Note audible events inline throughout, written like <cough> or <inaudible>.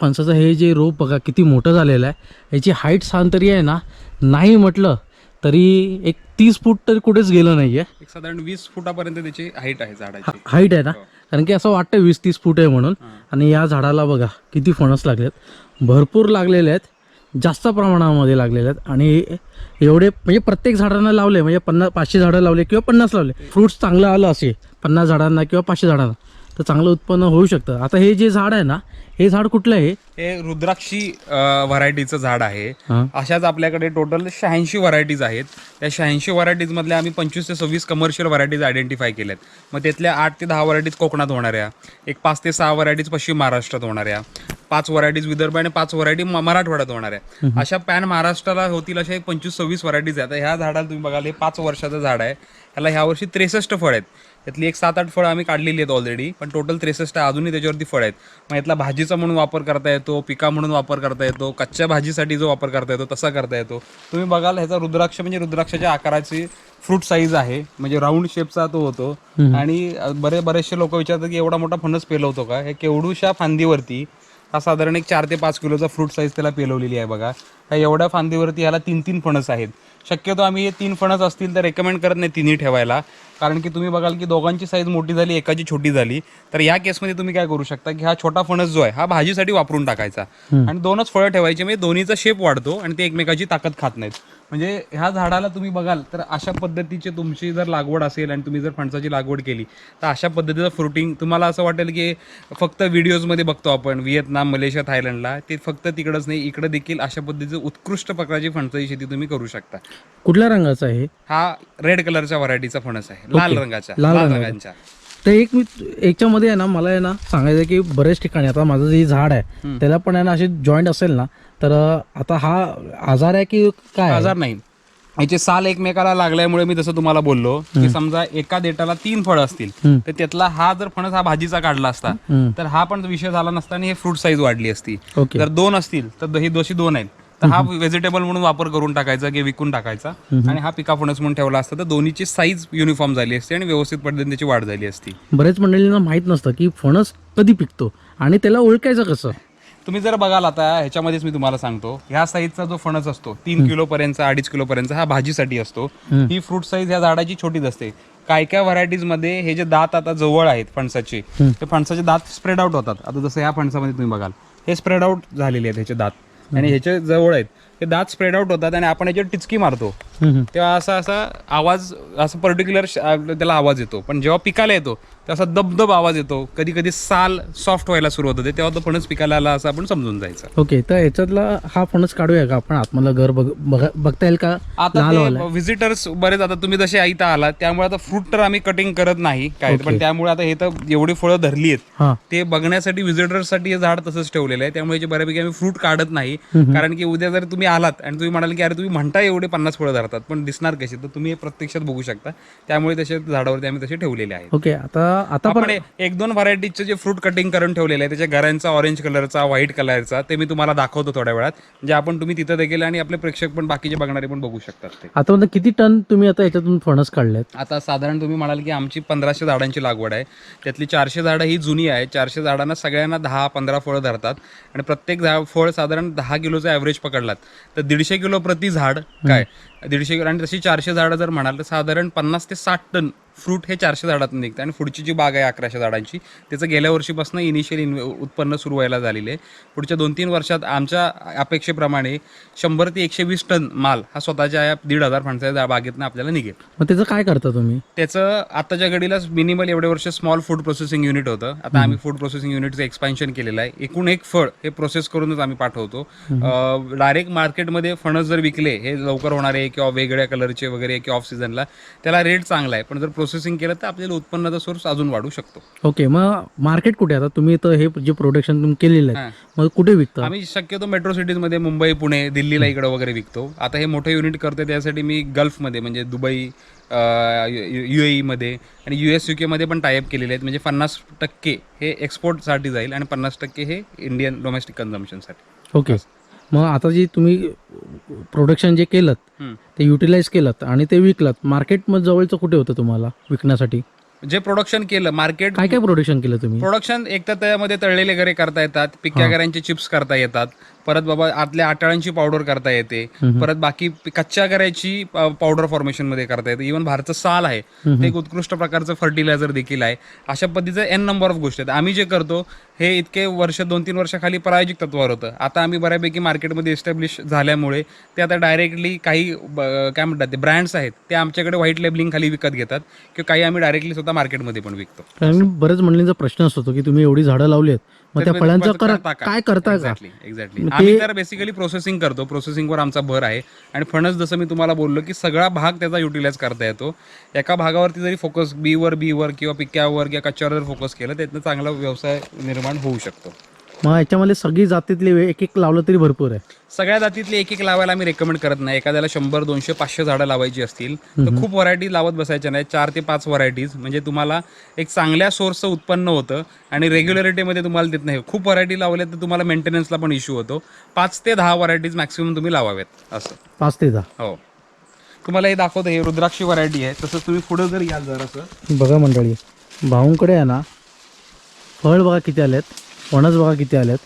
फणसाचं हे जे रोप बघा किती मोठं झालेलं आहे. याची हाईट सांग तरी आहे ना नाही म्हटलं तरी एक तीस फूट तर कुठेच गेलं नाही आहे एक साधारण वीस फुटापर्यंत त्याची हाईट आहे झाडाची. हाईट आहे ना? कारण की असं वाटतं वीस तीस फूट आहे म्हणून. आणि या झाडाला बघा किती फणस लागलेत. भरपूर लागलेले आहेत. जास्त प्रमाणामध्ये लागलेले आहेत. आणि एवढे म्हणजे प्रत्येक झाडांना लावले म्हणजे पन्नास पाचशे झाडं लावले किंवा पन्नास लावले. फ्रुट्स चांगलं आलं असे पन्नास झाडांना किंवा पाचशे झाडांना. तर चांगलं उत्पन्न होऊ शकतं. आता हे जे झाड आहे ना हे झाड कुठलं आहे? हे रुद्राक्षी व्हरायटीचं झाड आहे. अशाच आपल्याकडे टोटल शहाऐंशी व्हरायटीज आहेत. त्या शहाऐंशी व्हरायटीज मधल्या आम्ही पंचवीस ते सव्वीस कमर्शियल व्हरायटीज आयडेंटिफाय केल्यात. मग त्यातल्या आठ ते दहा व्हरायटीज कोकणात होणाऱ्या एक पाच ते सहा व्हरायटीज पश्चिम महाराष्ट्रात होणाऱ्या पाच व्हरायटीज विदर्भ आणि पाच व्हरायटी मराठवाड्यात होणाऱ्या अशा पॅन महाराष्ट्राला होतील अशा एक पंचवीस सव्वीस व्हरायटीज आहेत. आता ह्या झाडाला तुम्ही बघाल हे पाच वर्षाचं झाड आहे. ह्याला ह्या वर्षी त्रेसष्ट फळ आहेत. त्यातली एक सात आठ फळं आम्ही काढलेली आहेत ऑलरेडी पण टोटल त्रेसष्ट अजूनही त्याच्यावरती फळ आहेत. मग यातला भाजीचा म्हणून वापर करता येतो पिका म्हणून वापर करता येतो कच्च्या भाजीसाठी जो वापर करता येतो तसा करता येतो. तुम्ही बघाल ह्याचा रुद्राक्ष म्हणजे रुद्राक्षाच्या आकाराची फ्रूट साईज आहे. म्हणजे राऊंड शेपचा तो होतो. आणि बरे बरेचसे लोक विचारतात की एवढा मोठा फणस पेलवतो का? हे केवढूशा फांदीवरती हा साधारण एक चार ते पाच किलोचा फ्रूट साईज त्याला पेलवलेली आहे बघा. ह्या एवढ्या फांदीवरती ह्याला तीन तीन फणस आहेत. शक्यतो आम्ही हे तीन फणस असतील तर रेकमेंड करत नाही तिन्ही ठेवायला. कारण की तुम्ही बघाल की दोघांची साईज मोठी झाली एकाची छोटी झाली. तर या केसमध्ये तुम्ही काय करू शकता की हा छोटा फणस जो आहे हा भाजीसाठी वापरून टाकायचा. आणि दोनच फळं ठेवायची म्हणजे दोन्हीचा शेप वाढतो आणि ते एकमेकाची ताकद खात नाहीत. म्हणजे ह्या झाडाला तुम्ही बघाल तर अशा पद्धतीची तुमची जर लागवड असेल आणि तुम्ही जर फणसाची लागवड केली तर अशा पद्धतीचं फ्रुटिंग तुम्हाला असं वाटेल की फक्त व्हिडिओजमध्ये बघतो आपण व्हिएतनाम मलेशिया थायलंडला ते फक्त तिकडंच नाही इकडं देखील अशा पद्धतीचं उत्कृष्ट प्रकारची फणसाची शेती तुम्ही करू शकता. कुठल्या रंगाचा आहे हा? रेड कलरच्या व्हरायटीचा फणस आहे. लाल रंगाच्या लाल लाल रंगाचा. रंगाच्या तर एक मी याच्यामध्ये आहे ना मला आहे ना सांगायचं आहे की बरेच ठिकाणी आता माझं जे झाड आहे त्याला पण आहे ना असे जॉईंट असेल ना तर आता हा आजार आहे की काय आहे? आजार नाही याचे साल एकमेकाला लागल्यामुळे मी जसं तुम्हाला बोललो की समजा एका देठाला तीन फळं असतील हम्म. तर त्यातला हा जर फणस हा भाजीचा काढला असता हम्म. तर हा पण विषय झाला नसता आणि हे फ्रूट साईज वाढली असती ओके जर दोन असतील तर ही दोषी दोन आहेत तर हा व्हेजिटेबल म्हणून वापर करून टाकायचा की विकून टाकायचा. आणि हा पिका फणस म्हणून ठेवला असता तर दोन्हीची साईज युनिफॉर्म झाली असती आणि व्यवस्थित पद्धतीने त्याची वाढ झाली असती. बरेच मंडळींना माहीत नसतं की फणस कधी पिकतो आणि त्याला ओळखायचं कसं? तुम्ही जर बघाल आता ह्याच्यामध्येच मी तुम्हाला सांगतो ह्या साईजचा जो फणस असतो तीन किलो पर्यंत अडीच किलो पर्यंत हा भाजीसाठी असतो. ही फ्रूट साईज ह्या झाडाची छोटीच असते. काय काय व्हरायटीजमध्ये हे जे दात आता जवळ आहेत फणसाचे ते फणसाचे दात स्प्रेड आउट होतात. आता जसं ह्या फणसामध्ये तुम्ही बघाल हे स्प्रेड आउट झालेले आहेत ह्याचे दात. आणि ह्याच्या जवळ आहेत. हे दात स्प्रेड आउट होतात आणि आपण ह्याच्यावर टिचकी मारतो. तेव्हा असा असा आवाज असं पर्टिक्युलर त्याला आवाज येतो. पण जेव्हा पिकाला येतो तेव्हा असा दबदब आवाज येतो. कधी कधी साल सॉफ्ट व्हायला सुरुवात होते. तेव्हा तो फणस पिकाला आला असं आपण समजून जायचं. ओके तर याच्यातला हा फणस काढूया का आपण? आतमधलं घर बघ बघा- बघता येईल का? आता ते व्हिजिटर्स बरेच आता तुम्ही जसे ऐता आला त्यामुळे आता फ्रूट तर आम्ही कटिंग करत नाही काय पण त्यामुळे आता हे तर एवढी फळं धरली आहेत. ते बघण्यासाठी व्हिजिटर्ससाठी हे झाड तसंच ठेवलेलं आहे. त्यामुळे बऱ्यापैकी आम्ही फ्रूट काढत नाही. कारण की उद्या जर तुम्ही आलात आणि तुम्ही म्हणाल की अरे तुम्ही म्हणता एवढे पन्नास फळं धरतात पण दिसणार कसे? तर तुम्ही हे प्रत्यक्षात बघू शकता. त्यामुळे तसे झाडावरती आम्ही तसे ठेवलेले आहेत. ओके आता आता पण आपण एक दोन व्हरायटीचे जे फ्रूट कटिंग करून ठेवलेले आहे त्याच्या घरांचा ऑरेंज कलरचा व्हाईट कलरचा ते मी तुम्हाला दाखवतो थोड्या वेळात म्हणजे आपण तुम्ही तिथं देखील आणि आपले प्रेक्षक पण बाकीचे बघणारे पण बघू शकतात ते. आता म्हणजे किती टन तुम्ही आता याच्यातून फणस काढलेत? आता साधारण तुम्ही म्हणाल की आमची पंधराशे झाडांची लागवड आहे. त्यातली चारशे झाडं ही जुनी आहे चारशे झाडांना सगळ्यांना दहा पंधरा फळं धरतात. आणि प्रत्येक फळ साधारण दहा किलोचा ॲव्हरेज पकडलात. तर दीडशे किलो प्रति झाड काय? दीडशे किलो आणि तशी चारशे झाडं जर म्हणाल तर साधारण पन्नास ते साठ टन फ्रूट हे चारशे झाडातून निघतं आणि पुढची जी बाग आहे अकराशे झाडांची त्याचं गेल्या वर्षीपासून इनिशियल उत्पन्न सुरू व्हायला झालेलं आहे. पुढच्या दोन तीन वर्षात आमच्या अपेक्षेप्रमाणे शंभर ते एकशे वीस टन माल हा स्वतःच्या या दीड हजार फणसाच्या बागेतनं आपल्याला निघेल. मग त्याचं काय करता तुम्ही? त्याचं आताच्या घडीलाच मिनिमल एवढे वर्ष स्मॉल फूड प्रोसेसिंग युनिट होतं. आता आम्ही फूड प्रोसेसिंग युनिटचं एक्सपान्शन केलेलं आहे. एकूण एक फळ हे प्रोसेस करूनच आम्ही पाठवतो. डायरेक्ट मार्केटमध्ये फणस जर विकले हे लवकर होणारे किंवा वेगळ्या कलरचे वगैरे किंवा ऑफ सीझनला त्याला रेट चांगला आहे. पण जर प्रोसेसिंग केलं तर आपल्याला उत्पन्नाचा सोर्स अजून वाढू शकतो. ओके मग मार्केट कुठे आता तुम्ही तर हे जे प्रोडक्शन तुम्ही केलेलं आहे मग कुठे विकता? आम्ही शक्यतो मेट्रो सिटीजमध्ये मुंबई पुणे दिल्लीला इकडे वगैरे विकतो. आता हे मोठे युनिट करते त्यासाठी मी गल्फमध्ये म्हणजे दुबई यू ए मध्ये आणि यू एस यू केमध्ये पण टायअप केलेले आहेत. म्हणजे पन्नास टक्के हे एक्सपोर्टसाठी जाईल आणि पन्नास टक्के हे इंडियन डोमेस्टिक कन्झम्पनसाठी ओके मग आता जे तुम्ही प्रोडक्शन जे केलं ते युटिलाइज केलं आणि ते विकलात मार्केट मग जवळचं कुठे होतं तुम्हाला विकण्यासाठी? जे प्रोडक्शन केलं मार्केट काय काय प्रोडक्शन केलं तुम्ही? प्रोडक्शन एक तर त्यामध्ये तळलेले गरे करता येतात पिक्या गऱ्यांचे चिप्स करता येतात परत बाबा आतल्या आटाळ्यांची पावडर करता येते. परत बाकी कच्च्या गऱ्याची पावडर फॉर्मेशनमध्ये करता येते. इव्हन भारतचं साल आहे. ते एक उत्कृष्ट प्रकारचं फर्टिलायझर देखील आहे. अशा पद्धतीचं एन नंबर ऑफ गोष्टी आहेत. आम्ही जे करतो हे इतके वर्ष दोन तीन वर्षाखाली प्रायोजिक तत्वावर होतं. आता आम्ही बऱ्यापैकी मार्केटमध्ये एस्टॅब्लिश झाल्यामुळे ते आता डायरेक्टली काही काय म्हणतात ते ब्रँड्स आहेत ते आमच्याकडे व्हाईट लेबलिंग खाली विकत घेतात. किंवा काही आम्ही डायरेक्टली स्वतः मार्केटमध्ये पण विकतो. कारण बरेच मंडळींचा प्रश्न असतो की तुम्ही एवढी झाडं लावली आहेत मग त्या फळांचं करता करा. का? काय करता का? एक्झॅक्टली आम्ही तर बेसिकली प्रोसेसिंग करतो. प्रोसेसिंगवर आमचा भर आहे. आणि फणस जसं मी तुम्हाला बोललो की सगळा भाग त्याचा युटिलाइज करता येतो. एका भागावरती जरी फोकस बीवर बीवर किंवा पिक्यावर किंवा कच्च्यावर जर फोकस केलं त्यातनं चांगला व्यवसाय निर्माण होऊ शकतो. मग याच्यामध्ये सगळी जातीतले वे- एक एक लावलं तरी भरपूर आहे. सगळ्या जातीतले एक एक लावायला आम्ही रेकमेंड करत नाही. एखाद्याला शंभर दोनशे पाचशे झाडं लावायची असतील तर खूप व्हरायटी लावत बसायच्या नाही. चार ते पाच व्हरायटीज म्हणजे तुम्हाला एक चांगल्या सोर्सचं उत्पन्न होतं आणि रेग्युलरिटीमध्ये तुम्हाला देत नाही. खूप व्हरायटी लावल्या तर तुम्हाला मेंटेनन्सला पण इश्यू होतो. पाच ते दहा व्हरायटीज मॅक्सिमम तुम्ही लावाव्यात असं. पाच ते दहा. हो. तुम्हाला हे दाखवतो हे रुद्राक्षी व्हरायटी आहे. तसंच तुम्ही पुढं जर याल जरासं. बघा मंडळी भाऊंकडे आहे ना फळ बघा किती आलेत. फणस बघा किती आलेत.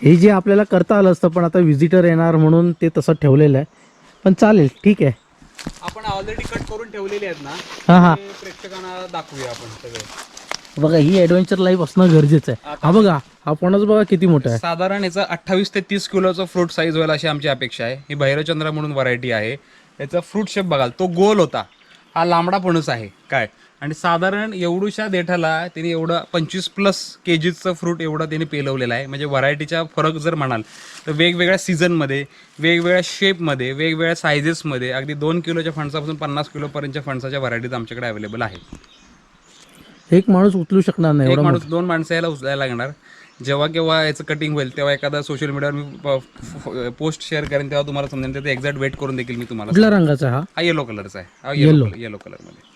हे जे आपल्याला करता आलं असतं पण आता व्हिजिटर येणार म्हणून ते तसं ठेवलेलं आहे. पण चालेल ठीक आहे. आपण ऑलरेडी कट करून ठेवलेले आहेत ना. हां हां. ते प्रेक्षकांना दाखवूया आपण सगळे. बघा ही ॲडव्हेंचर लाईफ असणं गरजेचं आहे. हा बघा हा फणस बघा किती मोठा आहे. साधारण याचा अठ्ठावीस ते तीस किलोचं फ्रूट साईज व्हायला अशी आमची अपेक्षा आहे. ही भैरवचंद्र म्हणून व्हरायटी आहे. याचा फ्रूट शेप बघाल तो गोल होता. हा लांबडा फणस आहे. काय? आणि साधारण एवढूशा देठाला त्यांनी एवढं पंचवीस प्लस के जीचं फ्रूट एवढं त्यांनी पेलवलेलं आहे. म्हणजे व्हरायटीच्या फरक जर म्हणाल तर वेगवेगळ्या सीझनमध्ये वेगवेगळ्या शेपमध्ये वेगवेगळ्या सायझेसमध्ये अगदी दोन किलोच्या फणसापासून पन्नास किलोपर्यंतच्या फणसाच्या व्हरायटीज आमच्याकडे अवेलेबल आहेत. एक माणूस उचलू शकणार नाही एक माणूस दोन माणसं याला उचलायला लागणार. जेव्हा केव्हा याचं कटिंग होईल तेव्हा एखादा सोशल मीडियावर मी पोस्ट शेअर करेन तेव्हा तुम्हाला समजेल त्याचं एक्झॅक्ट वेट करून देखील मी तुम्हाला रंगाचा आहे हा? हा येलो कलरचा आहे. येलो येलो कलरमध्ये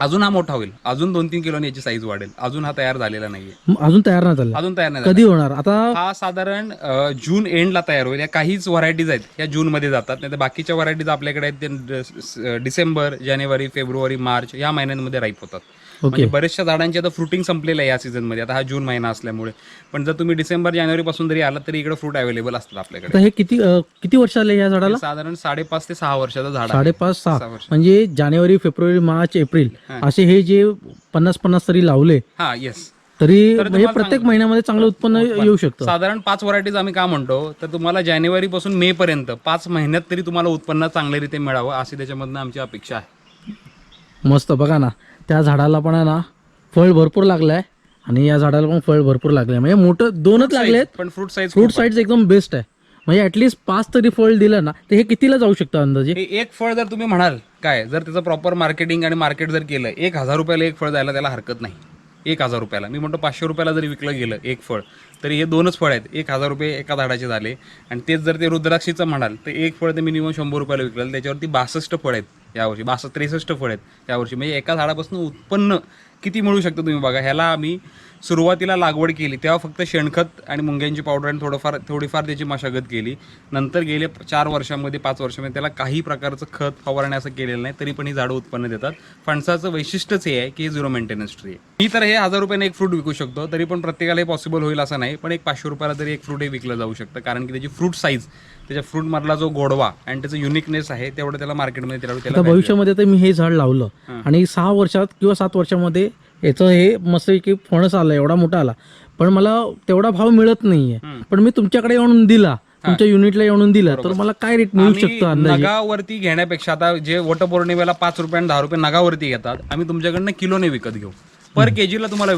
अजून हा मोठा होईल. अजून दोन तीन किलोनी याची साईज वाढेल. अजून हा तयार झालेला नाहीये. अजून तयार नाही झाला. अजून तयार नाही झाला. कधी होणार? आता हा साधारण अ, जून एंडला तयार होईल. या काहीच व्हरायटीज आहेत या जूनमध्ये जातात. नाही तर बाकीच्या व्हरायटीज आपल्याकडे आहेत ते ड- डिसेंबर जानेवारी फेब्रुवारी मार्च या महिन्यांमध्ये राईप होतात. म्हणजे बऱ्याचशा झाडांची आता फ्रुटिंग संपलेलं आहे या सीझनमध्ये आता हा जून महिना असल्यामुळे. पण जर तुम्ही डिसेंबर जानेवारी पासून जरी आलात तरी इकडे फ्रूट अवेलेबल असतात आपल्याकडे. आता हे किती अं, किती वर्ष आले या झाडाला? साधारण साडेपाच ते सहा वर्षाचं झाड आहे. साडेपाच सहा. सहा वर्ष. म्हणजे जानेवारी फेब्रुवारी मार्च एप्रिल. असे हे जे पन्नास पन्नास तरी लावले हा येस तरी म्हणजे प्रत्येक महिन्यामध्ये चांगलं उत्पन्न येऊ शकतं. साधारण पाच व्हरायटीज आम्ही का म्हणतो तर तुम्हाला जानेवारी पासून मे पर्यंत पाच महिन्यात तरी तुम्हाला उत्पन्न चांगल्यारीत्या मिळावं अशी त्याच्यामधनं आमची अपेक्षा आहे. मस्त बघा ना त्या झाडाला पण आहे ना फळ भरपूर लागलंय आणि या झाडाला पण फळ भरपूर लागलंय. म्हणजे मोठं दोनच लागलेत पण फ्रूट साईज फ्रूट साईड एकदम बेस्ट आहे. म्हणजे ऍटलीस्ट पाच तरी फळ दिलं ना तर हे कितीला जाऊ शकतं अंदाजे? एक फळ जर तुम्ही म्हणाल काय जर त्याचं प्रॉपर मार्केटिंग आणि मार्केट जर केलं एक हजार रुपयाला एक फळ जायला त्याला हरकत नाही. एक हजार रुपयाला. मी म्हणतो पाचशे रुपयाला जरी विकलं गेलं एक फळ तरी हे दोनच फळ आहेत. एक हजार रुपये एका झाडाचे झाले. आणि तेच जर ते रुद्राक्षीचं म्हणाल तर एक फळ ते मिनिमम शंभर रुपयाला विकलं त्याच्यावरती बासष्ट फळ आहेत. यावर्षी बासष्ट त्रेसष्ट फळ आहेत यावर्षी म्हणजे एका झाडापासून उत्पन्न किती मिळू शकतं तुम्ही बघा? ह्याला आम्ही सुरुवातीला लागवड केली तेव्हा फक्त शेणखत आणि मुंग्यांची पावडर आणि थोडंफार थोडीफार त्याची मशागत केली. नंतर गेले चार वर्षामध्ये पाच वर्षामध्ये त्याला काही प्रकारचं खत फवारणी असं केलेलं नाही तरी पण ही झाडं उत्पन्न देतात. फणसाचं वैशिष्ट्यच हे आहे की हे झिरो मेंटेनन्स ट्री आहे. मी तर हे हजार रुपयाने एक फ्रूट विकू शकतो तरी पण प्रत्येकाला पॉसिबल होईल असं नाही पण एक पाचशे रुपयाला तरी एक फ्रूट हे विकलं जाऊ शकतं कारण की त्याची फ्रूट साईज त्याच्या फ्रूटमधला जो गोडवा आणि त्याचं युनिकनेस आहे तेवढं त्याला मार्केटमध्ये त्याला आता त्याला भविष्यामध्ये तर मी हे झाड लावलं. आणि सहा वर्षात किंवा सात वर्षामध्ये याचं हे मस्त की फणस आला एवढा मोठा आला. पण मला तेवढा भाव मिळत नाहीये. पण मी तुमच्याकडे येऊन दिला तुमच्या युनिटला येऊन दिला तर मला काय रेट मिळू शकतो नगावरती घेण्यापेक्षा आता जे वटपौर्णिमेला पाच रुपये आणि दहा रुपये नगावरती घेतात आम्ही तुमच्याकडनं किलोने विकत घेऊ. पर केजीला तुम्हाला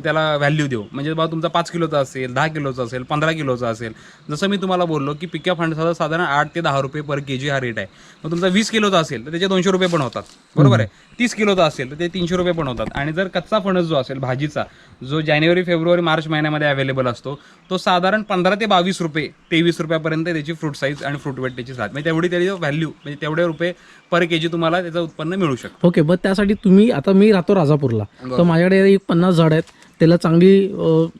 त्याला व्हॅल्यू देऊ. म्हणजे बाबा तुमचा पाच किलोचा असेल दहा किलोचा असेल पंधरा किलोचा असेल. जसं मी तुम्हाला बोललो की पिक्या फंडचा साधारण आठ ते दहा रुपये पर केजी हा रेट आहे. मग तुमचा वीस किलोचा असेल तर त्याचे दोनशे रुपये पण होतात. बरोबर आहे? तीस किलोचा असेल तर ते तीनशे रुपये पण होतात आणि जर कच्चा फणस जो असेल भाजीचा जो जानेवारी फेब्रुवारी मार्च महिन्यामध्ये अवेलेबल असतो तो साधारण पंधरा ते बावीस रुपये तेवीस रुपयापर्यंत त्याची फ्रूट साईज आणि फ्रूट वेट त्याची साथ म्हणजे तेवढी त्याची व्हॅल्यू म्हणजे तेवढे रुपये पर केजी तुम्हाला त्याचं उत्पन्न मिळू शकतं. ओके बट त्यासाठी तुम्ही आता मी राहतो राजापूरला. तर माझ्याकडे एक पन्नास झाड आहेत. त्याला चांगली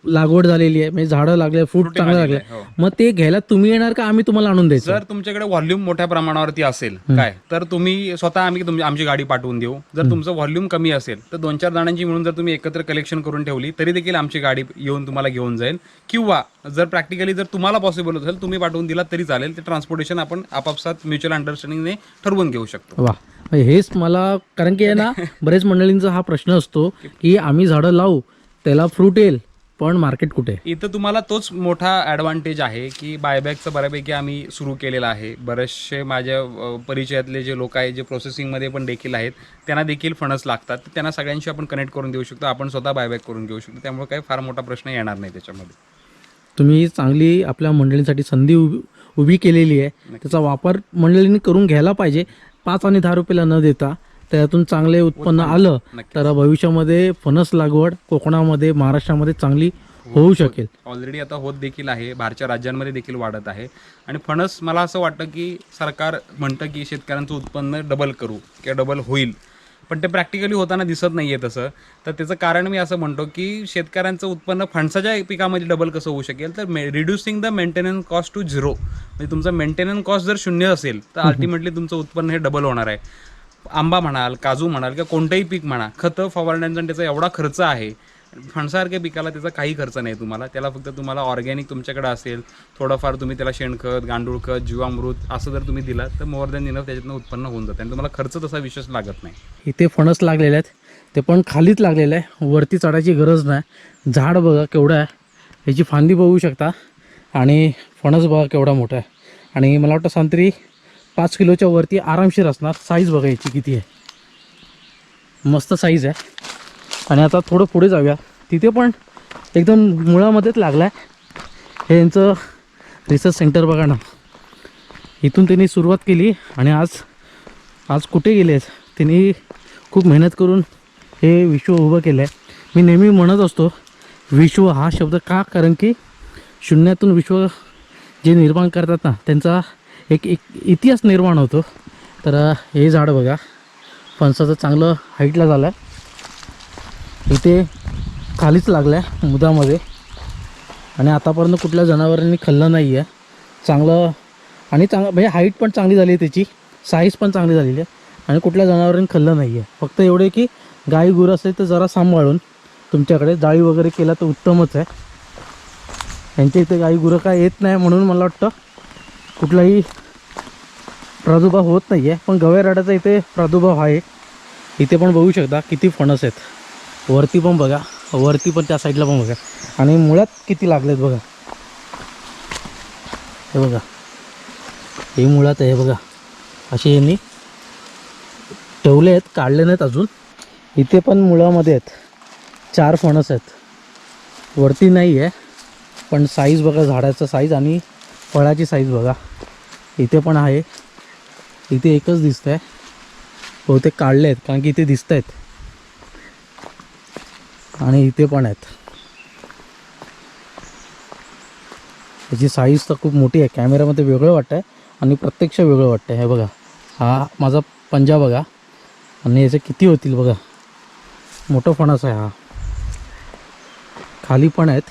लागवड झालेली आहे. म्हणजे झाडं लागले फ्रूट चांगलं लागले हो. मग ते घ्यायला तुम्ही येणार का आम्ही तुम्हाला आणून द्यायचं? जर तुमच्याकडे व्हॉल्यूम मोठ्या प्रमाणावरती असेल काय? तर तुम्ही स्वतः आम्ही आमची गाडी पाठवून देऊ. जर तुमचं व्हॉल्यूम कमी असेल तर दोन चार जणांची मिळून जर तुम्ही एकत्र कलेक्शन करून ठेवली तरी देखील आमची गाडी येऊन तुम्हाला घेऊन जाईल. किंवा जर प्रॅक्टिकली जर तुम्हाला पॉसिबल असेल तुम्ही पाठवून दिला तरी चालेल. ते ट्रान्सपोर्टेशन आपण आपापसात म्युच्युअल अंडरस्टँडिंगने ठरवून घेऊ शकतो. वा हेच मला कारण की आहे ना <laughs> बरेच मंडळींचा हा प्रश्न असतो की आम्ही झाडं लावू त्याला फ्रूट येईल पण मार्केट कुठे? इथं तुम्हाला तोच मोठा ॲडव्हान्टेज आहे की बायबॅकचं बऱ्यापैकी आम्ही सुरू केलेलं आहे. बरेचसे माझ्या परिचयातले जे लोक आहेत जे प्रोसेसिंगमध्ये पण देखील आहेत त्यांना देखील फणस लागतात. तर त्यांना सगळ्यांशी आपण कनेक्ट करून देऊ शकतो. आपण स्वतः बायबॅक करून घेऊ शकतो. त्यामुळे काही फार मोठा प्रश्न येणार नाही त्याच्यामध्ये. तुम्ही चांगली आपल्या मंडळींसाठी संधी उभी उभी केलेली आहे. त्याचा वापर मंडळींनी करून घ्यायला पाहिजे. पाच आणि दहा रुपयाला न देता त्यातून चांगले उत्पन्न आलं. तर भविष्यामध्ये फणस लागवड कोकणामध्ये महाराष्ट्रामध्ये चांगली होऊ शकेल. ऑलरेडी आता होत देखील आहे. बाहेरच्या राज्यांमध्ये देखील वाढत आहे. आणि फणस मला असं वाटतं की सरकार म्हणतं की शेतकऱ्यांचं उत्पन्न डबल करू किंवा डबल होईल. पण ते प्रॅक्टिकली होताना दिसत नाही आहे तसं. तर त्याचं कारण मी असं म्हणतो की शेतकऱ्यांचं उत्पन्न फणसाच्या पिकामध्ये डबल कसं होऊ शकेल तर reducing the maintenance cost to zero म्हणजे तुमचं मेंटेनन्स कॉस्ट जर शून्य असेल तर अल्टिमेटली तुमचं उत्पन्न हे डबल होणार आहे. आंबा म्हणाल काजू म्हणाल किंवा कोणतंही पीक म्हणा खतं फवारण्यांचा आणि त्याचा एवढा खर्च आहे फणसारख्या पिकाला त्याचा काही खर्च नाही तुम्हाला. त्याला फक्त तुम्हाला ऑर्गॅनिक तुमच्याकडे असेल थोडंफार तुम्ही त्याला शेणखत गांडूळ खत जीवामृत असं जर तुम्ही दिला तर मोर दॅन इनफ त्याच्यातनं उत्पन्न होऊन जातं आणि तुम्हाला खर्च तसा विशेष लागत नाही. इथे फणस लागलेले आहेत. ते पण खालीच लागलेलं आहे. वरती चढायची गरज नाही. झाड बघा केवढं आहे. याची फांदी बघू शकता. आणि फणस बघा केवढा मोठा आहे. आणि मला वाटतं संत्री पाच किलोच्या वरती आरामशीर असणार. साईज बघा याची किती आहे. मस्त साईज आहे. आणि आता थोडं पुढे जाऊया. तिथे पण एकदम मुळामध्येच लागला आहे हे यांचं रिसर्च सेंटर बघा ना. इथून त्यांनी सुरुवात केली आणि आज आज कुठे गेले त्यांनी खूप मेहनत करून हे विश्व उभं केलं आहे मी नेहमी म्हणत असतो विश्व हा शब्द का? कारण की शून्यातून विश्व जे निर्माण करतात ना त्यांचा एक एक इतिहास निर्माण होतो. तर हे झाड बघा. फणसाचं चांगलं हाईटला झालं आहे इथे खालीच लागलं आहे मुदामध्ये. आणि आतापर्यंत कुठल्या जनावरांनी खाल्लं नाही आहे चांगलं आणि चांगलं म्हणजे हाईट पण चांगली झाली आहे त्याची. साईज पण चांगली झालेली आहे. आणि कुठल्या जनावरांनी खाल्लं नाही आहे फक्त एवढे की गाई गुरं असेल तर जरा सांभाळून तुमच्याकडे जाळी वगैरे केला तर उत्तमच आहे. यांच्या इथे गाई गुरं काय येत नाही म्हणून मला वाटतं. कुठलाही प्रादुर्भाव होत नाही आहे पण गवेराड्याचा इथे प्रादुर्भाव आहे. इथे पण बघू शकता किती फणस आहेत. वरती पण बघा वरती पण त्या साईडला पण बघा. आणि मुळात किती लागलेत बघा. हे बघा. हे मुळात आहे बघा. असे यांनी ठेवले आहेत काढले नाहीत अजून. इथे पण मुळामध्ये आहेत. चार फणस आहेत. वरती नाही आहे पण साईज बघा झाडाचा साईज आणि फळाची साईज बघा. इथे पण आहे. इथे एकच दिसत आहे बहुतेक काढले आहेत कारण की इथे दिसत आहेत आणि इथे पण आहेत. त्याची साईज तर खूप मोठी आहे. कॅमेऱ्यामध्ये वेगळं वाटतं आहे आणि प्रत्यक्ष वेगळं वाटतं आहे हे बघा. हा माझा पंजा बघा. आणि याचे किती होतील बघा. मोठं फणस आहे हा. खाली पण आहेत.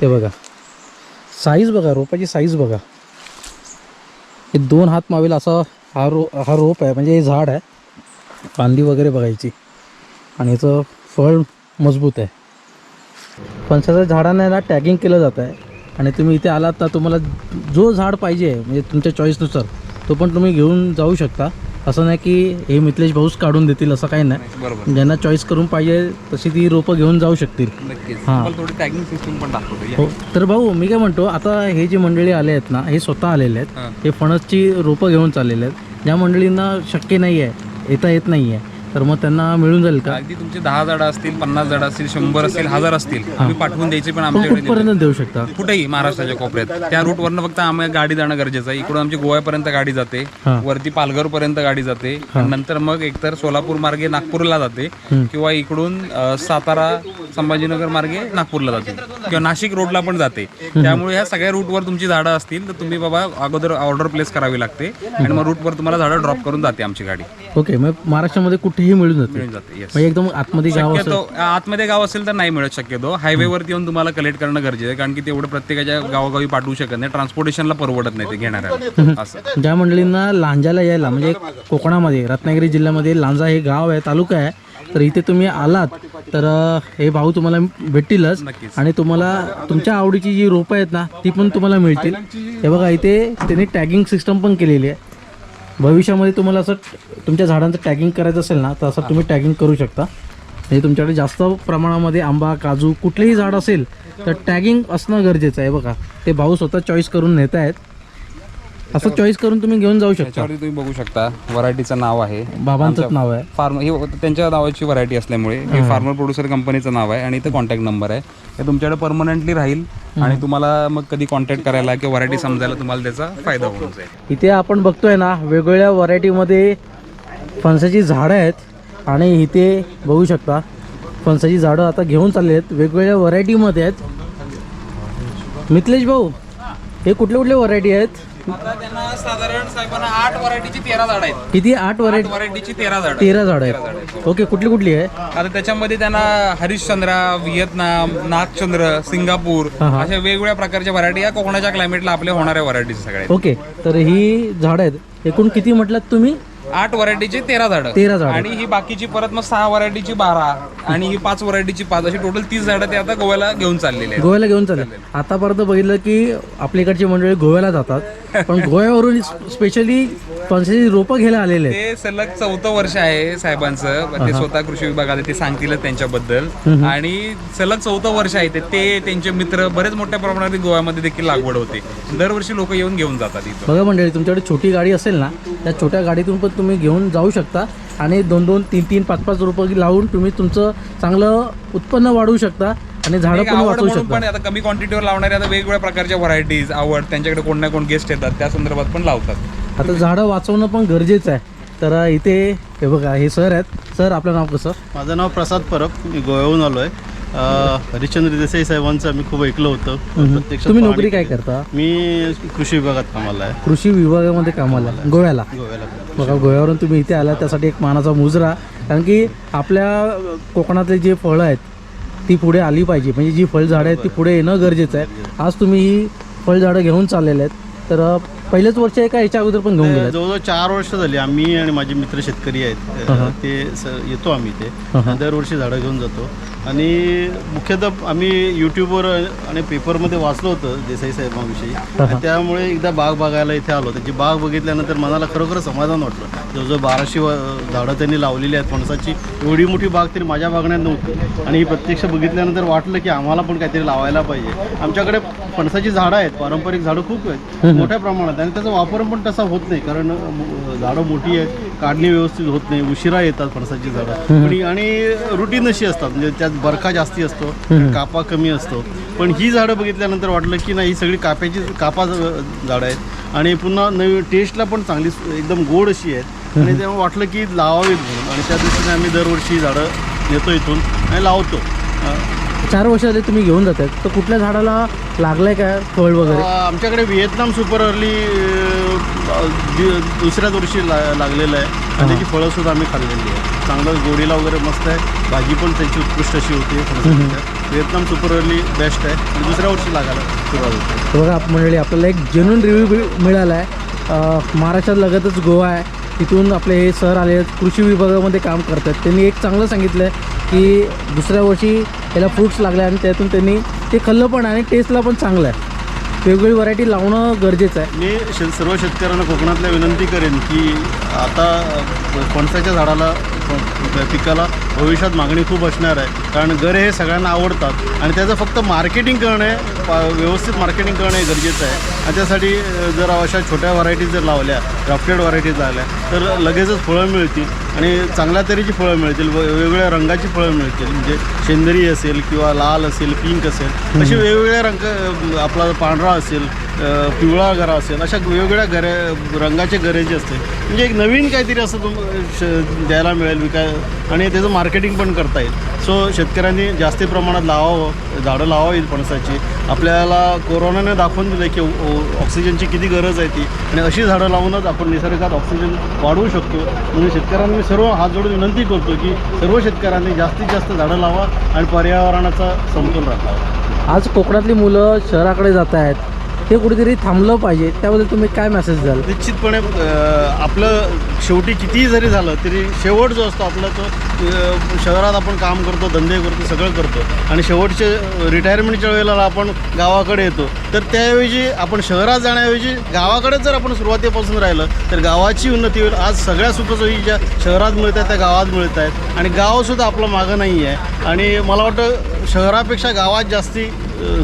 ते बघा. साईज बघा रोपाची साईज बघा. हे दोन हात मावेल असा हा रो हा रोप आहे म्हणजे हे झाड आहे. फांदी वगैरे बघायची. आणि याचं फळ मजबूत आहे. फणसाच्या झाडांना ना टॅगिंग केलं जातं आहे. आणि तुम्ही इथे आलात तर तुम्हाला जो झाड पाहिजे म्हणजे तुमच्या चॉईसनुसार तो पण तुम्ही घेऊन जाऊ शकता. असं नाही की हे मिथलेश भाऊच काढून देतील असं काही नाही. बरोबर. ज्यांना चॉईस करून पाहिजे तशी ती रोपं घेऊन जाऊ शकतील. नक्कीच. हां. तुम्हाला थोडी टॅगिंग सिस्टम पण दाखवतो. हो तर भाऊ मी काय म्हणतो आता हे जे मंडळी आले आहेत ना हे स्वतः आलेले आहेत. हां. हे फणसची रोपं घेऊन चाललेले आहेत. ज्या मंडळींना शक्य नाही आहे येता येत नाही आहे तर मग त्यांना मिळून जाईल का? अगदी तुमचे दहा झाडं असतील पन्नास झाडं असतील शंभर असतील हजार असतील तुम्ही पाठवून द्यायचे पण आमच्याकडे. कुठपर्यंत देऊ शकता? कुठेही महाराष्ट्राच्या कोपऱ्यात. त्या रूटवरनं फक्त आम्ही गाडी जाणं गरजेचं आहे. इकडून आमची गोव्यापर्यंत गाडी जाते हां. वरती पालघर पर्यंत गाडी जाते नंतर मग एकतर सोलापूर मार्गे नागपूरला जाते. किंवा इकडून अ, सातारा संभाजीनगर मार्गे नागपूरला जाते किंवा नाशिक रोडला पण जाते. त्यामुळे ह्या सगळ्या रूटवर तुमची झाडं असतील तर तुम्ही बाबा अगोदर ऑर्डर प्लेस करावी लागते आणि मग रूटवर तुम्हाला झाडं ड्रॉप करून जाते आमची गाडी. ओके मग महाराष्ट्रामध्ये कुठेही मिळून जाते. मिळून जाते येस म्हणजे एकदम आतमध्ये गाव असेल शक्यतो आतमध्ये गाव असेल तर नाही मिळत शक्यतो. हायवेवरती येऊन तुम्हाला कलेक्ट करणं गरजेचं आहे कारण की तेवढं प्रत्येकाच्या गावोगावी पाठवू शकत नाही ट्रान्सपोर्टेशनला परवडत नाही ते घेणाऱ्याला. असं. ज्या मंडळींना लांजाला यायला म्हणजे कोकणामध्ये रत्नागिरी जिल्ह्यामध्ये लांजा हे गाव आहे तालुका आहे तर इथे तुम्ही आलात तर अ, हे भाऊ तुम्हाला भेटतीलच. नक्कीच. आणि तुम्हाला तुमच्या आवडीची जी रोपं आहेत ना ती पण तुम्हाला मिळतील. हे बघा इथे त्यांनी टॅगिंग सिस्टम पण केलेली आहे. भविष्यामध्ये तुम्हाला असं तुमच्या झाडांचं टॅगिंग करायचं असेल ना तर असं तुम्ही टॅगिंग करू शकता. म्हणजे तुमच्याकडे जास्त प्रमाणामध्ये आंबा काजू कुठलेही झाड असेल तर टॅगिंग असणं गरजेचं आहे बघा. ते भाऊ स्वतः चॉईस करून नेत आहेत असं चॉईस करून तुम्ही घेऊन जाऊ शकता. तुम्ही बघू शकता. व्हरायटीचं नाव आहे. बाबांचंच नाव आहे. फार्म ही त्यांच्या नावाची व्हरायटी असल्यामुळे हे फार्मर प्रोड्युसर कंपनीचं नाव आहे आणि इथं कॉन्टॅक्ट नंबर आहे. हे तुमच्याकडे परमनंटली राहील आणि तुम्हाला मग कधी कॉन्टॅक्ट करायला किंवा व्हरायटी समजायला तुम्हाला त्याचा फायदा होऊन जाईल. इथे आपण बघतोय ना वेगवेगळ्या व्हरायटीमध्ये फणसाची झाडं आहेत आणि इथे बघू शकता फणसाची झाडं आता घेऊन चालले आहेत. वेगवेगळ्या व्हरायटीमध्ये आहेत. मिथलेश भाऊ हे कुठले कुठले व्हरायटी आहेत? आता त्यांना साधारण साहेबांना आठ व्हरायटीची तेरा झाड आहेत. किती? आठ व्हरायटी व्हरायटीची तेरा झाड तेरा झाडं आहेत. ओके कुठली कुठली आहे? आता त्याच्यामध्ये त्यांना हरिश्चंद्रा व्हिएतनाम नागचंद्र सिंगापूर हा, हा. अशा वेगवेगळ्या प्रकारच्या व्हरायटी या कोकणाच्या क्लायमेटला आपल्या होणाऱ्या व्हरायटीज सगळ्या आहेत. ओके तर ही झाडं आहेत. एकूण किती म्हटलात तुम्ही? आठ व्हरायटीचे तेरा झाडं. तेरा झाडं. आणि ही बाकीची परत मग सहा व्हरायटीची बारा आणि ही पाच व्हरायटीची पाच अशी टोटल तीस झाडं ते आता गोव्याला घेऊन चाललेले आहेत. गोव्याला घेऊन चालेल आतापर्यंत बघितलं की आपल्या इकडची मंडळी गोव्याला जातात. पण <laughs> गोव्यावरून स्पेशली फणसाची रोपं घ्यायला आलेले आहेत. ते सलग चौथं वर्ष आहे साहेबांचं. ते स्वतः कृषी विभागात आहे, ते सांगतीलच त्यांच्याबद्दल. आणि सलग चौथं वर्ष आहे ते ते त्यांचे मित्र बरेच मोठ्या प्रमाणात गोव्यामध्ये देखील लागवड होते. दरवर्षी लोक येऊन घेऊन जातात इथं. बघा मंडळी तुमच्याकडे छोटी गाडी असेल ना त्या छोट्या गाडीतून पण तुम्ही घेऊन जाऊ शकता आणि दोन दोन तीन तीन पाच पाच रुपये लावून तुम्ही तुमचं चांगलं उत्पन्न वाढवू शकता आणि झाडं एक पण आवड वाचवू म्हणून शकता. पण आता कमी क्वांटिटीवर लावणारे आता वेगवेगळ्या प्रकारच्या व्हरायटीज आवड त्यांच्याकडे कोण ना कोण गेस्ट येतात त्या संदर्भात पण लावतात. आता झाडं वाचवणं पण गरजेचं आहे. तर इथे हे बघा हे सर आहेत. सर आपलं नाव कसं? माझं नाव प्रसाद परब. मी गोव्याहून आलो आहे हरिश्चंद्र देसाई साहेबांचं मी खूप ऐकलं होतं. प्रत्यक्षात तुम्ही नोकरी काय. करता? मी कृषी विभागात कामाला आहे. कृषी विभागामध्ये कामाला गोव्याला. गोव्याला? बघा गोव्यावरून तुम्ही इथे आला त्यासाठी एक मानाचा मुजरा. कारण की आपल्या कोकणातले जे फळं आहेत ती पुढे आली पाहिजे. म्हणजे जी फळझाडं आहेत ती पुढे येणं गरजेचं आहे. आज तुम्ही ही फळझाडं घेऊन चाललेले आहेत. तर पहिलेच वर्ष आहे का याच्या अगोदर पण घेऊन गेले जवळजवळ चार वर्ष झाली. आम्ही आणि माझे मित्र शेतकरी आहेत. ते स येतो आम्ही ते. दरवर्षी झाडं घेऊन जातो. आणि मुख्यतः आम्ही यूट्यूबवर आणि पेपरमध्ये वाचलं होतं देसाई साहेबांविषयी. आणि त्यामुळे एकदा बाग बघायला इथे आलो त्याची बाग बघितल्यानंतर मनाला खरोखर समाधान वाटलं. जवळजवळ बाराशे व- झाडं त्यांनी लावलेली आहेत. फणसाची एवढी मोठी बाग तरी माझ्या बागण्यात नव्हती. आणि ही प्रत्यक्ष बघितल्यानंतर वाटलं की आम्हाला पण काहीतरी लावायला पाहिजे. आमच्याकडे फणसाची झाडं आहेत. पारंपरिक झाडं खूप आहेत. मोठ्या प्रमाणात आणि त्याचा वापर पण तसा होत नाही कारण झाडं मोठी आहेत काढणी व्यवस्थित होत नाही उशिरा येतात फणसाची झाडं. पण आणि रुटीन अशी असतात म्हणजे त्यात बरखा जास्ती असतो कापा कमी असतो. पण ही झाडं बघितल्यानंतर वाटलं की नाही ही सगळी काप्याची कापा झाडं आहेत. आणि पुन्हा नवी टेस्टला पण चांगली एकदम गोड अशी आहेत. आणि तेव्हा वाटलं की लावावीत म्हणून. आणि त्या दृष्टीने आम्ही दरवर्षी ही झाडं नेतो इथून आणि लावतो. चार वर्ष तुम्ही घेऊन जात आहेत तर कुठल्या झाडाला लागलंय काय फळ वगैरे? आमच्याकडे व्हिएतनाम सुपर अर्ली अ, दि- दुसऱ्याच वर्षी ला लागलेलं आहे. आणि त्याची फळं सुद्धा आम्ही खाल्लेली आहे चांगलं गोडीला वगैरे मस्त आहे. भाजी पण त्याची उत्कृष्ट अशी होती. व्हिएतनाम सुपर अर्ली बेस्ट आहे. आणि दुसऱ्या वर्षी लागायला सुरुवात होते. बघा मंडळी आपल्याला एक जेन्युन रिव्ह्यू मिळाला आहे महाराष्ट्रात लगतच गोवा आहे. तिथून आपले हे सर आले आहेत कृषी विभागामध्ये काम करतात. त्यांनी एक चांगलं सांगितलं आहे की दुसऱ्या वर्षी त्याला फ्रूट्स लागले आणि त्यातून त्यांनी ते खाल्लं पण आणि टेस्टला पण चांगलं आहे. वेगवेगळी व्हरायटी लावणं गरजेचं आहे. मी शे सर्व शेतकऱ्यांना कोकणातल्या विनंती करेन की आता फणसाच्या झाडाला पिकाला भविष्यात मागणी खूप असणार आहे. कारण गरे हे सगळ्यांना आवडतात आणि त्याचं फक्त मार्केटिंग करणे पा- व्यवस्थित मार्केटिंग करणं हे गरजेचं आहे. आणि त्यासाठी जर अशा छोट्या व्हरायटीज जर लावल्या ग्राफ्टेड व्हरायटीज लावल्या तर लगेचच फळं मिळतील. आणि चांगल्या तऱ्हेची फळं मिळतील व- वेगवेगळ्या रंगाची फळं मिळतील. म्हणजे शेंदरी असेल किंवा लाल असेल पिंक असेल अशी वेगवेगळ्या रंग आपला पांढरा असेल पिवळा गरा असेल अशा वेगवेगळ्या गरे रंगाचे गरे असते म्हणजे एक नवीन काहीतरी असं तुम श द्यायला मिळेल विकाय आणि त्याचं मार्केटिंग पण करता येईल. सो शेतकऱ्यांनी जास्ती प्रमाणात लावावं झाडं लावावीत फणसाची. आपल्याला कोरोनाने दाखवून दिलं की ऑक्सिजनची किती गरज आहे ती. आणि अशी झाडं लावूनच आपण निसर्गात ऑक्सिजन वाढवू शकतो. म्हणून शेतकऱ्यांना मी सर्व हात जोडून विनंती करतो की सर्व शेतकऱ्यांनी जास्तीत जास्त झाडं लावा आणि पर्यावरणाचा समतोल राखावा. आज कोकणातली मुलं शहराकडे जात आहेत ते कुठेतरी थांबलं पाहिजे. त्याबद्दल तुम्ही काय मेसेज द्याल? निश्चितपणे आपलं शेवटी कितीही जरी झालं तरी शेवट जो असतो आपला तो शहरात आपण काम करतो धंदे करतो सगळं करतो. आणि शेवटचे रिटायरमेंटच्या वेळेला आपण गावाकडे येतो. तर त्याऐवजी आपण शहरात जाण्याऐवजी गावाकडेच जर आपण सुरुवातीपासून राहिलं तर गावाची उन्नती होईल. आज सगळ्या सुखसोयी ज्या शहरात मिळत आहेत त्या गावात मिळत आहेत. आणि गावसुद्धा आपलं मागं नाही आहे आणि मला वाटतं शहरापेक्षा गावात जास्ती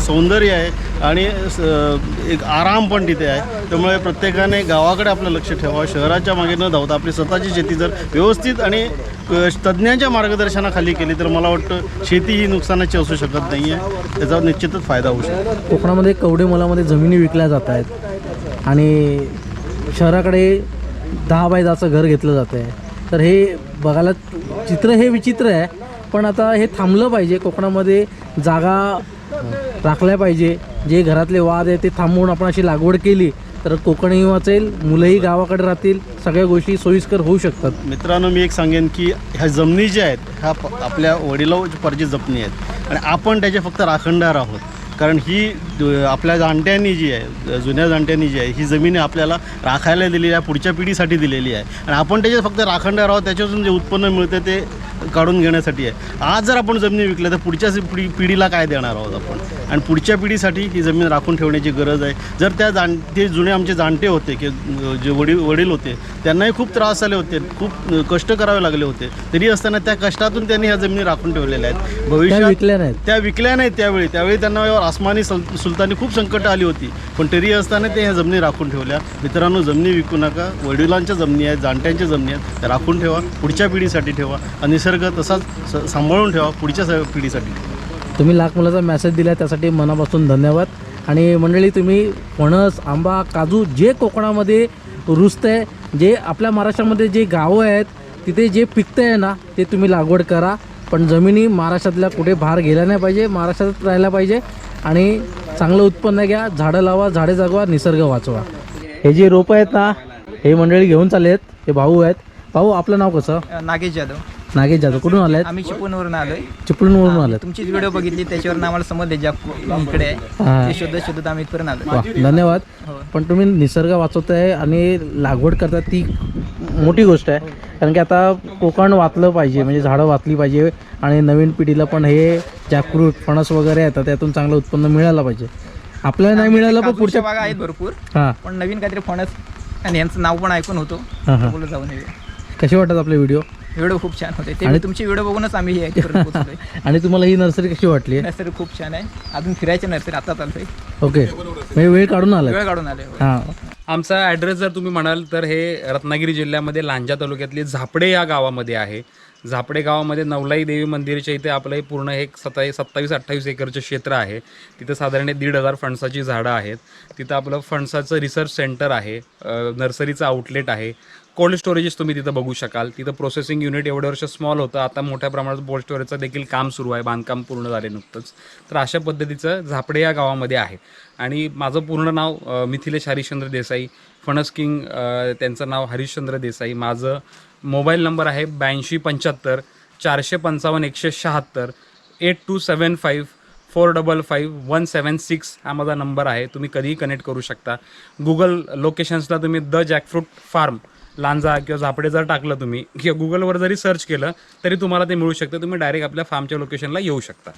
सौंदर्य आहे आणि स- एक आराम पण तिथे आहे. त्यामुळे प्रत्येकाने गावाकडे आपलं लक्ष ठेवावं. शहराच्या मागे न धावता आपली स्वतःची शेती जर व्यवस्थित आणि तज्ज्ञांच्या मार्गदर्शनाखाली केली तर मला वाटतं शेती ही नुकसानाची असू शकत नाही आहे त्याचा निश्चितच फायदा होऊ शकतो. कोकणामध्ये कवडे मलामध्ये जमिनी विकल्या जात आहेत आणि शहराकडे दहा बाय दहाचं घर घेतलं जातं आहे. तर हे बघायला चित्र हे विचित्र आहे पण आता हे थांबलं पाहिजे. कोकणामध्ये जागा राखल्या पाहिजे. जे घरातले वाद आहे ते थांबवून आपण अशी लागवड केली तर कोकणही वाचेल मुलंही गावाकडे राहतील सगळ्या गोष्टी सोयीस्कर होऊ शकतात. मित्रांनो मी एक सांगेन की ह्या जमिनी ज्या आहेत ह्या प- आपल्या परची जपणी आहेत. आणि आपण त्याचे फक्त राखणदार आहोत. कारण ही आपल्या जाणत्यांनी जी आहे जुन्या जाणत्यांनी जी आहे ही जमीन आपल्याला राखायला दिलेली आहे पुढच्या पिढीसाठी दिलेली आहे. आणि आपण त्याचे फक्त राखणदार आहोत त्याच्यातून जे उत्पन्न मिळतं ते काढून घेण्यासाठी आहे. आज जर आपण जमिनी विकल्या तर पुढच्या पिढी पिढीला काय देणार आहोत आपण? आणि पुढच्या पिढीसाठी ही जमीन राखून ठेवण्याची गरज आहे. जर त्या जाण ते जुने आमचे जाणते होते की जे वडील वडील होते त्यांनाही खूप त्रास आले होते खूप कष्ट करावे लागले होते. तरी असताना त्या कष्टातून त्यांनी ह्या जमिनी राखून ठेवलेल्या आहेत. भविष्यात त्या विकल्या नाहीत त्यावेळी. त्यावेळी त्यांना आसमानी सल सुलतानी खूप संकट आली होती. पण तरी असताना ते ह्या जमिनी राखून ठेवल्या. मित्रांनो जमिनी विकू नका. वडिलांच्या जमिनी आहेत जाणत्यांच्या जमिनी आहेत. त्या राखून ठेवा. पुढच्या पिढीसाठी ठेवा. आणि निसर्ग तसाच स- सांभाळून ठेवा. पुढच्या स- पिढीसाठी. ठेवा तुम्ही लाख मुलाचा मेसेज दिला त्यासाठी मनापासून धन्यवाद. आणि मंडळी तुम्ही फणस आंबा काजू जे कोकणामध्ये रुजतं आहे जे आपल्या महाराष्ट्रामध्ये जे गावं आहेत तिथे जे पिकतं आहे ना ते तुम्ही लागवड करा. पण जमिनी महाराष्ट्रातल्या कुठे बाहेर गेल्या नाही पाहिजे महाराष्ट्रात राहायला पाहिजे. आणि चांगलं उत्पन्न घ्या झाडं लावा झाडे जगवा निसर्ग वाचवा. हे जे रोपं आहेत ना हे मंडळी घेऊन चालले आहेत हे भाऊ आहेत. भाऊ आपलं नाव कसं? नागेश जाधव. नागेश जाधव कुठून आले आहेत आम्ही चिपळूणवरून आलोय. चिपळूणवरून आलेत. तुमचीच व्हिडिओ बघितली त्याच्यावर आम्हाला समजले ज्या इकडे आहे. हां. ते शोधत शोधत आम्ही इथपर्यंत आलो धन्यवाद. हो. पण तुम्ही निसर्ग वाचवताय आणि लागवड करता ती मोठी गोष्ट आहे. कारण की आता कोकण वाचलं पाहिजे म्हणजे झाडं वाचली पाहिजे आणि नवीन पिढीला पण हे जॅकफ्रूट फणस वगैरे येतात त्यातून चांगलं उत्पन्न मिळालं पाहिजे. आपल्याला नाही मिळालं पण पुढच्या बागा आहेत भरपूर. हां. पण नवीन काहीतरी फणस आणि यांचं नाव पण ऐकून होतो. जाऊन कसे वाटतात आपले व्हिडिओ व्हिडिओ खूप छान होते. ते आणि- तुमची व्हिडिओ बघूनच आम्ही हे इथपर्यंत <laughs> पोहोचलोय. आणि तुम्हाला ही नर्सरी कशी वाटली? नर्सरी खूप छान आहे. अजून फिरायची नर्सरी आता चालतोय ओके. म्हणजे वेळ काढून आला वेळ काढून आलोय हां. आमचा ॲड्रेस जर तुम्ही म्हणाल तर हे रत्नागिरी जिल्ह्यामध्ये लांजा तालुक्यातली झापडे या गावामध्ये आहे. झापडे गावामध्ये नवलाई देवी मंदिरच्या इथे आपलं हे पूर्ण एक सत्तावीस सत्तावीस अठ्ठावीस एकरचं क्षेत्र आहे. तिथं साधारण एक दीड हजार फणसाची झाडं आहेत. तिथं आपलं फणसाचं रिसर्च सेंटर आहे. अ, नर्सरीचं आउटलेट आहे. कोल्ड स्टोरेजेस तुम्ही तिथं बघू शकाल. तिथं प्रोसेसिंग युनिट एवढ्या वर्ष स्मॉल होतं. आता मोठ्या प्रमाणात कोल्ड स्टोरेजचं देखील काम सुरू आहे. बांधकाम पूर्ण झाले नुकतंच. तर अशा पद्धतीचं झापडे या गावामध्ये आहे. आणि माझं पूर्ण नाव मिथिलेश हरिश्चंद्र देसाई फणस किंग त्यांचं नाव हरिश्चंद्र देसाई. माझं मोबाईल नंबर आहे ब्याऐंशी पंच्याहत्तर चारशे पंचावन्न एकशे शहात्तर eight two seven five four double five one seven six हा माझा नंबर आहे. तुम्ही कधीही कनेक्ट करू शकता. गुगल लोकेशन्सला तुम्ही द जॅकफ्रूट फार्म लांजा किंवा झापडे जर टाकलं तुम्ही किंवा गुगलवर जरी सर्च केलं तरी तुम्हाला ते मिळू शकतं. तुम्ही डायरेक्ट आपल्या फार्मच्या लोकेशनला येऊ शकता.